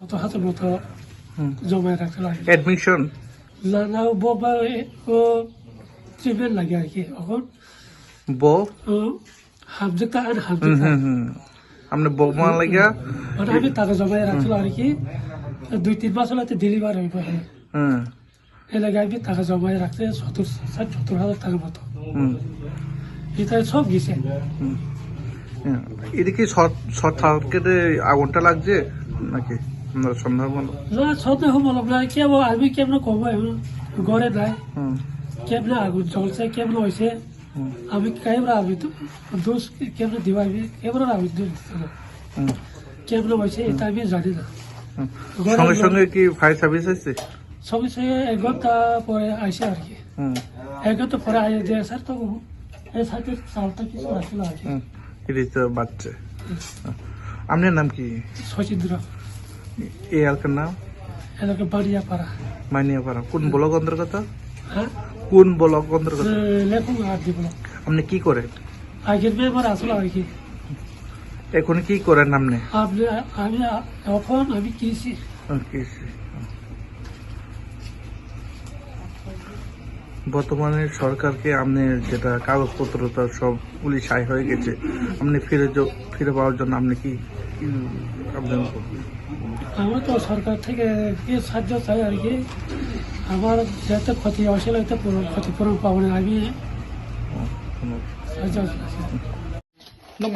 অত হাতের মতো জমায় রাখতে লাগে। অ্যাডমিশন না না ও ও ট্রিটমেন্ট লাগে আর কি এখন বো? ও হাবজেক্টটা আর হাবজেক্ট আপনি বৌমা লাগিয়া। মানে আমি টাকা জমায় রাখছিল আর কি দুই তিন মাস হলে ডেলিভার হইব হুম। এই লাগে আমি টাকা জমায় রাখতে সত্তর ষাট সত্তর হাজার টাকার মতো। এটা সব গেছে। হুম। এদিকে শর্ট শর্ট সার্কিটে আগুনটা লাগছে নাকি? আপনার না না কেমন আমি কেমন কব এখন? ঘরে নাই। হুম। কেমন আগুন কেমন হয়েছে আমি কেমন আমি তো দোষ কেমন দিবাইবি কেমন আমি দোষ কেমন হয়েছে এটা আমি জানি না। সঙ্গে সঙ্গে কি ফায়ার সার্ভিস আছে সঙ্গে সঙ্গে এক ঘণ্টা পরে আইসে আর কি। এক ঘণ্টা পরে স্যার তো এই সাথে চালটা কিছু রাখছিল আর কি। বাচ্চা আপনার নাম কি? সচিন্দ্র এই এলাকার নাম? এলাকা বাড়িয়াপাড়া। মানিয়াপাড়া। কোন ব্লক অন্তর্গত? হ্যাঁ। কোন ব্লক অন্তর্গত? আপনি কি করেন? আগের ব্যাপার আসলে আর কি? এখন কি করেন আপনি? আমি এখন আমি কৃষি। কৃষি। বর্তমানে সরকারকে আপনি যেটা কাগজপত্র তার সব পুলিশ আয় হয়ে গেছে আপনি ফিরে য- ফিরে পাওয়ার জন্য আপনি কি আবেদন করবেন? আমরা তো সরকার থেকে কি সাহায্য চাই আর কি আমার যাতে ক্ষতি হয়েছিল এতে পুরো ক্ষতিপূরণ পাবো না আমি সাহায্য No,